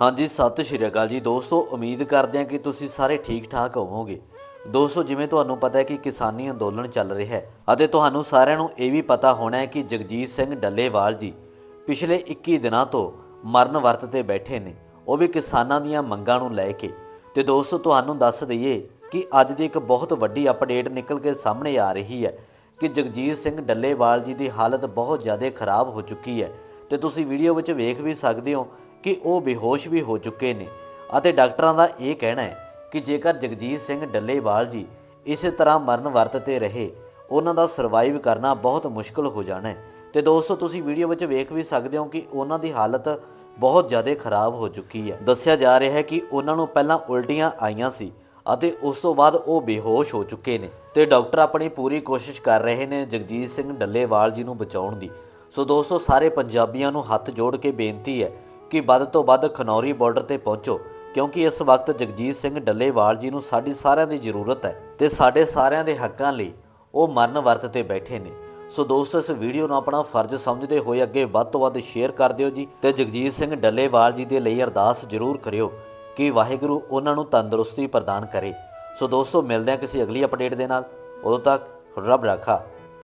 ਹਾਂਜੀ, ਸਤਿ ਸ਼੍ਰੀ ਅਕਾਲ ਜੀ। ਦੋਸਤੋ, ਉਮੀਦ ਕਰਦੇ ਹਾਂ ਕਿ ਤੁਸੀਂ ਸਾਰੇ ਠੀਕ ਠਾਕ ਹੋਵੋਗੇ। ਦੋਸਤੋ, ਜਿਵੇਂ ਤੁਹਾਨੂੰ ਪਤਾ ਹੈ ਕਿ ਕਿਸਾਨੀ ਅੰਦੋਲਨ ਚੱਲ ਰਿਹਾ ਹੈ ਅਤੇ ਤੁਹਾਨੂੰ ਸਾਰਿਆਂ ਨੂੰ ਇਹ ਵੀ ਪਤਾ ਹੋਣਾ ਹੈ ਕਿ ਜਗਜੀਤ ਸਿੰਘ ਡੱਲੇਵਾਲ ਜੀ ਪਿਛਲੇ 21 ਦਿਨਾਂ ਤੋਂ ਮਰਨ ਵਰਤ ਤੇ ਬੈਠੇ ਨੇ। ਉਹ ਵੀ ਕਿਸਾਨਾਂ ਦੀਆਂ ਮੰਗਾਂ ਨੂੰ ਲੈ ਕੇ। ਤੇ ਦੋਸਤੋ, ਤੁਹਾਨੂੰ ਦੱਸ ਦਈਏ ਕਿ ਅੱਜ ਦੀ ਇੱਕ ਬਹੁਤ ਵੱਡੀ ਅਪਡੇਟ ਨਿਕਲ ਕੇ ਸਾਹਮਣੇ ਆ ਰਹੀ ਹੈ ਕਿ ਜਗਜੀਤ ਸਿੰਘ ਡੱਲੇਵਾਲ ਜੀ ਦੀ ਹਾਲਤ ਬਹੁਤ ਜ਼ਿਆਦਾ ਖਰਾਬ ਹੋ ਚੁੱਕੀ ਹੈ। ਤੇ ਤੁਸੀਂ ਵੀਡੀਓ ਵਿੱਚ ਵੇਖ ਵੀ ਸਕਦੇ ਹੋ ਕਿ ਉਹ ਬੇਹੋਸ਼ ਵੀ ਹੋ ਚੁੱਕੇ ਨੇ ਅਤੇ ਡਾਕਟਰਾਂ ਦਾ ਇਹ ਕਹਿਣਾ ਹੈ ਕਿ ਜੇਕਰ ਜਗਜੀਤ ਸਿੰਘ ਡੱਲੇਵਾਲ ਜੀ ਇਸੇ ਤਰ੍ਹਾਂ ਮਰਨ ਵਰਤ ਤੇ ਰਹੇ, ਉਹਨਾਂ ਦਾ ਸਰਵਾਈਵ ਕਰਨਾ ਬਹੁਤ ਮੁਸ਼ਕਲ ਹੋ ਜਾਣਾ ਹੈ। ਤੇ ਦੋਸਤੋ, ਤੁਸੀਂ ਵੀਡੀਓ ਵਿੱਚ ਵੇਖ ਵੀ ਸਕਦੇ ਹੋ ਕਿ ਉਹਨਾਂ ਦੀ ਹਾਲਤ ਬਹੁਤ ਜ਼ਿਆਦਾ ਖਰਾਬ ਹੋ ਚੁੱਕੀ ਹੈ। ਦੱਸਿਆ ਜਾ ਰਿਹਾ ਹੈ ਕਿ ਉਹਨਾਂ ਨੂੰ ਪਹਿਲਾਂ ਉਲਟੀਆਂ ਆਈਆਂ ਸੀ ਅਤੇ ਉਸ ਤੋਂ ਬਾਅਦ ਉਹ ਬੇਹੋਸ਼ ਹੋ ਚੁੱਕੇ ਨੇ। ਤੇ ਡਾਕਟਰ ਆਪਣੀ ਪੂਰੀ ਕੋਸ਼ਿਸ਼ ਕਰ ਰਹੇ ਨੇ ਜਗਜੀਤ ਸਿੰਘ ਡੱਲੇਵਾਲ ਜੀ ਨੂੰ ਬਚਾਉਣ ਦੀ। ਸੋ ਦੋਸਤੋ, ਸਾਰੇ ਪੰਜਾਬੀਆਂ ਨੂੰ ਹੱਥ ਜੋੜ ਕੇ ਬੇਨਤੀ ਹੈ ਕਿ ਵੱਧ ਤੋਂ ਵੱਧ ਖਨੌਰੀ ਬਾਰਡਰ ਤੇ ਪਹੁੰਚੋ, ਕਿਉਂਕਿ ਇਸ ਵਕਤ ਜਗਜੀਤ ਸਿੰਘ ਡੱਲੇਵਾਲ ਜੀ ਨੂੰ ਸਾਡੀ ਸਾਰਿਆਂ ਦੀ ਜ਼ਰੂਰਤ ਹੈ ਤੇ ਸਾਡੇ ਸਾਰਿਆਂ ਦੇ ਹੱਕਾਂ ਲਈ ਉਹ ਮਰਨ ਵਰਤ ਤੇ ਬੈਠੇ ਨੇ। ਸੋ ਦੋਸਤੋ, ਇਸ ਵੀਡੀਓ ਨੂੰ ਆਪਣਾ ਫਰਜ਼ ਸਮਝਦੇ ਹੋਏ ਅੱਗੇ ਵੱਧ ਤੋਂ ਵੱਧ ਸ਼ੇਅਰ ਕਰ ਦਿਓ ਜੀ ਤੇ ਜਗਜੀਤ ਸਿੰਘ ਡੱਲੇਵਾਲ ਜੀ ਦੇ ਲਈ ਅਰਦਾਸ ਜ਼ਰੂਰ ਕਰਿਓ ਕਿ ਵਾਹਿਗੁਰੂ ਉਹਨਾਂ ਨੂੰ ਤੰਦਰੁਸਤੀ ਪ੍ਰਦਾਨ ਕਰੇ। ਸੋ ਦੋਸਤੋ, ਮਿਲਦੇ ਹਾਂ ਕਿਸੇ ਅਗਲੀ ਅਪਡੇਟ ਦੇ ਨਾਲ। ਉਦੋਂ ਤੱਕ ਰੱਬ ਰਾਖਾ।